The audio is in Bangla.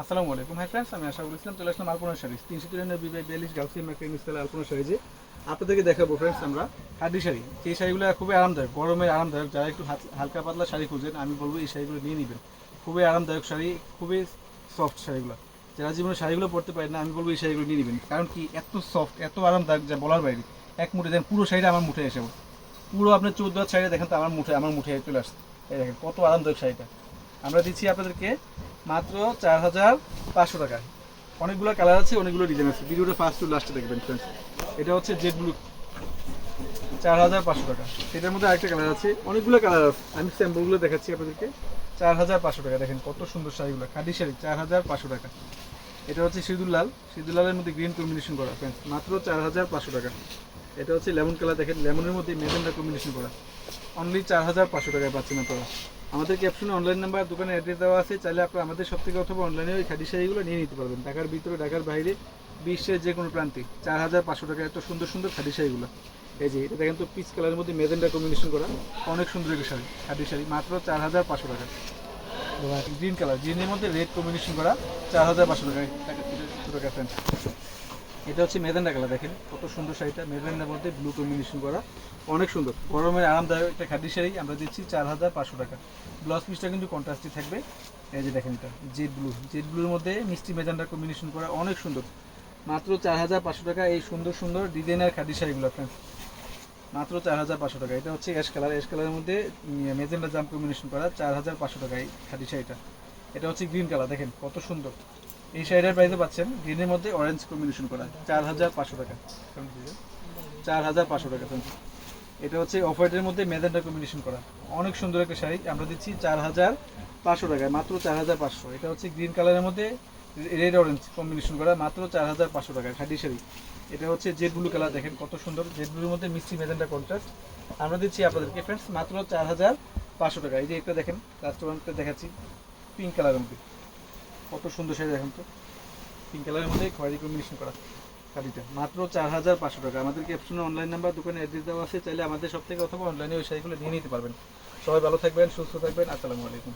আসসালামু আলাইকুম। হাই ফ্রেন্ডস আমি আশাফুল ইসলাম, চলে আসলাম আলপনা শাড়ি তিনশো তিরানব্বই বাই বিয়াল্লিশ গাউসি মার্কেট আলপনা শাড়ি যে আপনাদেরকে দেখাবো ফ্রেন্ডস আমরা হাডি শাড়ি। এই শাড়িগুলো খুবই আরামদায়ক, গরমে আরামদায়ক। যারা একটু হালকা পাতলা শাড়ি খুঁজেন, আমি বলব এই শাড়িগুলো নিয়ে নেবেন। খুবই আরামদায়ক শাড়ি, খুবই সফট শাড়িগুলো। যারা জীবনে শাড়িগুলো পরতে পারেন না, আমি বলব এই শাড়িগুলো নিয়ে নেবেন। কারণ কি, এত সফট এত আরামদায়ক যা বলার বাইরে। এক মুঠে দেখেন পুরো শাড়িটা আমার মুঠে এসে পুরো আপনার চৌদ্দ শাড়িটা দেখেন তো, আমার মুঠে আমার মুঠে চলে আসছে। দেখেন, কত আরামদায়ক শাড়িটা। আমরা দিচ্ছি আপনাদেরকে মাত্র চার হাজার পাঁচশো টাকা। অনেকগুলো কালার আছে, অনেকগুলো ডিজাইন আছে। ভিডিওটা ফার্স্ট টু লাস্টে দেখবেন ফ্রেন্ডস এটা হচ্ছে জেড ব্লু চার হাজার পাঁচশো টাকা। এটার মধ্যে আরেকটা কালার আছে, অনেকগুলো কালার আছে। আমি স্যাম্পলগুলো দেখাচ্ছি আপনাদেরকে। চার হাজার পাঁচশো টাকা, দেখেন কত সুন্দর শাড়িগুলো খাদি শাড়ি, চার হাজার পাঁচশো টাকা। এটা হচ্ছে সিঁদুর লাল সিঁদুর লালের মধ্যে গ্রিন কম্বিনেশন করা ফ্রেন্ডস মাত্র চার হাজার পাঁচশো টাকা। এটা হচ্ছে লেমন কালার দেখেন লেমনের মধ্যে মেজেন্ডা কম্বিনেশন করা। অনলি চার হাজার পাঁচশো টাকায় পাচ্ছেন আপনারা। আমাদের ক্যাপশনে অনলাইন নাম্বার দোকানে অ্যাড্রেস দেওয়া আছে। চাইলে আপনারা আমাদের সব থেকে অথবা অনলাইনে ওই খাদি শাড়িগুলো নিয়ে নিতে পারবেন। ঢাকার ভিতরে, ঢাকার বাইরে, বিশ্বের যে কোনো প্রান্তে। চার হাজার পাঁচশো টাকা এত সুন্দর সুন্দর খাদি শাড়িগুলো। এই যে, এটা দেখেন তো পিচ কালারের মধ্যে মেজেন্ডা কম্বিনেশন করা। অনেক সুন্দর একটা শাড়ি, খাদি শাড়ি। মাত্র চার হাজার পাঁচশো টাকা গ্রিন কালার গ্রিনের মধ্যে রেড কম্বিনেশন করা। চার হাজার পাঁচশো টাকা টাকা ফ্রেন্ড এটা হচ্ছে মেজেন্ডা কালার, দেখেন। কত সুন্দর শাড়িটা, মেজেন্ডার মধ্যে ব্লু কম্বিনেশন করা। অনেক সুন্দর। গরমের আরামদায়ক একটা খাদি শাড়ি, আমরা দিচ্ছি চার হাজার পাঁচশো টাকা। ব্লাউজ পিসটা কিন্তু কন্ট্রাস্টই থাকবে। এই যে দেখেন এটা জেড ব্লু জেড ব্লুর মধ্যে মিষ্টি মেজেন্ডা কম্বিনেশন করা অনেক সুন্দর। মাত্র চার হাজার পাঁচশো টাকা এই সুন্দর সুন্দর ডিজাইনার খাদি শাড়িগুলো ফ্রেন্ডস মাত্র চার হাজার পাঁচশো টাকা। এটা হচ্ছে অ্যাশ কালার অ্যাশ কালারের মধ্যে মেজেন্ডা জাম কম্বিনেশন করা চার হাজার পাঁচশো টাকা এই খাদি শাড়িটা। এটা হচ্ছে গ্রিন কালার দেখেন, কত সুন্দর। এই শাড়িটার প্রাইসে পাচ্ছেন গ্রিনের মধ্যে অরেঞ্জ কম্বিনেশন করা, চার হাজার পাঁচশো টাকা। চার হাজার পাঁচশো টাকা এটা হচ্ছে অফ হোয়াইটের মধ্যে মেজেন্ডা কম্বিনেশন করা। অনেক সুন্দর একটা শাড়ি, আমরা দিচ্ছি চার হাজার পাঁচশো টাকায়, মাত্র চার হাজার পাঁচশো। এটা হচ্ছে গ্রিন কালারের মধ্যে রেড অরেঞ্জ কম্বিনেশন করা, মাত্র চার হাজার পাঁচশো টাকায় খাদি শাড়ি। এটা হচ্ছে জেড ব্লু কালার দেখেন কত সুন্দর জেড ব্লুর মধ্যে মিষ্টি মেজেন্ডা কন্ট্রাস্ট আমরা দিচ্ছি আপনাদেরকে ফ্রেন্ডস মাত্র চার হাজার পাঁচশো টাকা। এই যে একটা দেখেন কাস্টমারকে দেখাচ্ছি পিঙ্ক কালারের মধ্যে। কত সুন্দর শাড়ি দেখেন তো। পিঙ্ক কালারের মধ্যে খয়েরি কম্বিনেশন করা শাড়িটা। মাত্র চার হাজার পাঁচশো টাকা। আমাদের ক্যাপশনে অনলাইন নাম্বার দোকানে অ্যাড্রেস দেওয়া আছে। চাইলে আমাদের সব থেকে অথবা অনলাইনে ওই শাড়িগুলো নিয়ে নিতে পারবেন। সবাই ভালো থাকবেন, সুস্থ থাকবেন। আসসালামু আলাইকুম।